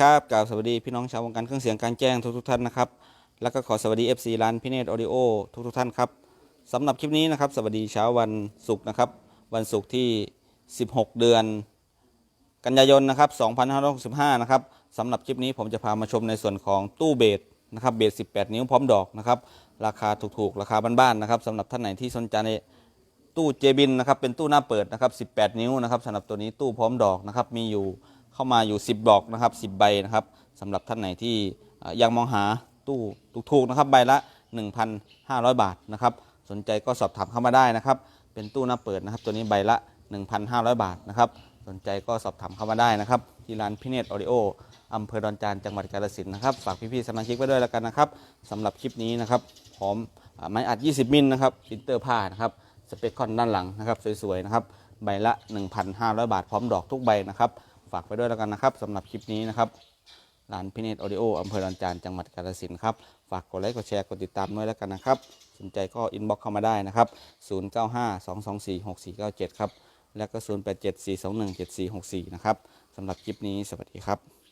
ครับกล่าวสวัสดีพี่น้องชาววงการเครื่องเสียงการแจ้งทุกทุกท่านนะครับ แล้วก็ขอสวัสดี FC ร้านพิเนตออดิโอทุกทุกท่านครับสำหรับคลิปนี้นะครับ สวัสดีเช้าวันศุกร์นะครับ วันศุกร์ที่ 16 เดือน กันยายนนะครับ2565นะครับสำหรับคลิปนี้ผมจะพามาชมในส่วนของตู้เบสนะครับเบส18 นิ้วพร้อมดอกนะครับราคาถูกๆ ราคาบ้านๆนะครับสำหรับท่านไหนที่สนใจในตู้เจบินนะครับเป็นตู้หน้าเปิดนะครับ18 นิ้วนะครับสำหรับตัวนี้ตู้พร้อมดอกนะครับมีอยู่ เข้ามาอยู่ 10ดอกนะครับ10 ใบนะครับสำหรับท่านไหนที่ยังมองหาตู้ถูกๆนะครับใบละ 1,500 บาทนะครับสนใจก็สอบถามเข้ามาได้นะครับ เป็นตู้หน้าเปิดนะครับ ตัวนี้ใบละ 1,500 บาทนะครับสนใจก็สอบถามเข้ามาได้นะครับ ที่ร้านพิเนตออดิโออำเภอดอนจานจังหวัดกาฬสินธุ์นะครับฝากพี่ๆสมาชิกไว้ด้วยแล้วกันนะครับสำหรับคลิปนี้นะครับพร้อมไม้อัด 20 มิลนะครับปรินเตอร์ผ้านะครับสเปคคอนด้านหลังนะครับสวยๆนะครับใบละ 1,500 บาทพร้อมดอกทุกใบนะครับ ฝากไปด้วยแล้วกันนะครับสำหรับคลิปนี้นะครับร้านพิเนตออดิโออำเภอดอนจานจังหวัดกาฬสินธุ์ครับ ฝากกดไลค์กดแชร์กดติดตามด้วยแล้วกันนะครับ สนใจก็อินบ็อกเข้ามาได้นะครับ 0952246497 ครับ แล้วก็ 0874217464 นะครับสำหรับคลิปนี้สวัสดีครับ